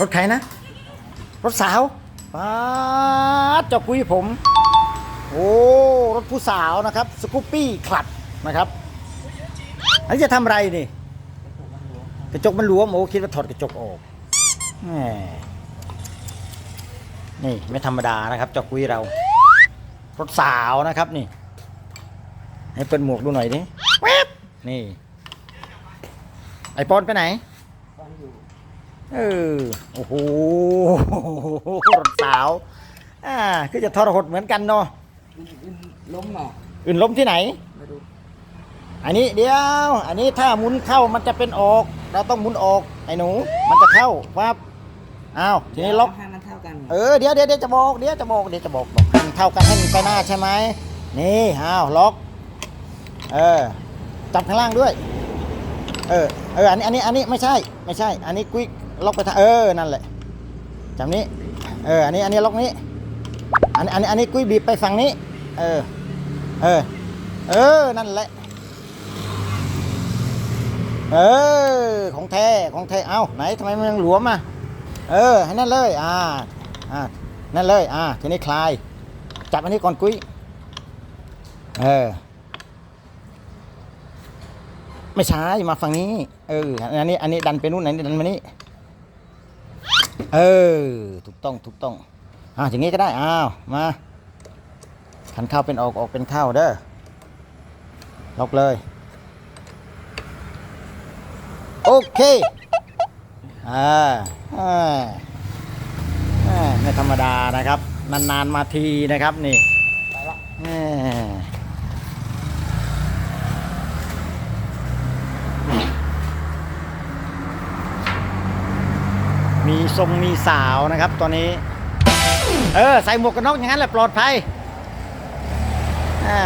รถใครนะ รถสาวป้าเจ้ากุยผม โอ้รถผู้สาวนะครับสกูปปี้คลับนะครับ อันนี้จะทำอะไรนี่ กระจกมันหลวมโอ้คิดว่าถอดกระจกออกนี่ไม่ธรรมดานะครับเจ้ากุยเรา รถสาวนะครับนี่ ให้เปิดหมวกดูหน่อยดินี่ ไอปอนไปไหน เออโอ้โหรถสาวอ่าคือจะทรหดเหมือนกันเนาะล้มเนาะอื่นล้มที่ไหน ไม่รู้อันนี้เดี๋ยว อันนี้ถ้าหมุนเข้ามันจะเป็นออก เราต้องหมุนออกไอ้หนู มันจะเข้าปั๊บอ้าวทีนี้ล็อกให้มันเท่ากันเออเดี๋ยวเดี๋ยวเดี๋ยวจะบอกเดี๋ยวจะบอกเดี๋ยวจะบอกบอกให้มันเท่ากันให้มันไปหน้าใช่ไหมนี่อ้าวล็อก เออจับข้างล่างด้วย เออเอออันนี้อันนี้อันนี้ไม่ใช่ไม่ใช่ อันนี้กุ้ย ล็อกไปทางเออนั่นแหละจับนี้เอออันนี้อันนี้ล็อกนี้อันนี้อันนี้อันนี้กุ้ยบีบไปฝั่งนี้ เออเออเออนั่นแหละเออของแท้ของแท้เอ้าไหนทำไมมันยังหลวมอะเออให้นั่นเลยอ่าอ่านั่นเลยอ่าทีนี้คลาย จับอันนี้ก่อนกุ้ยเออไม่ใช่มาฝั่งนี้ เออ อันนี้ อันนี้ดันไปนู่นอันดันมานี่ เออ ถูกต้องถูกต้องอ่าอย่างนี้ก็ได้อ้าวมาขันเข้าเป็นออกออกเป็นเข้าเด้อล็อกเลย โอเคอ่าอ่าไม่ธรรมดานะครับ นานๆมาทีนะครับนี่ไปละ แหม่ มีทรงมีสาวนะครับตอนนี้ เออ ใส่หมวกกันน็อกอย่างนั้นแหละปลอดภัย อ่า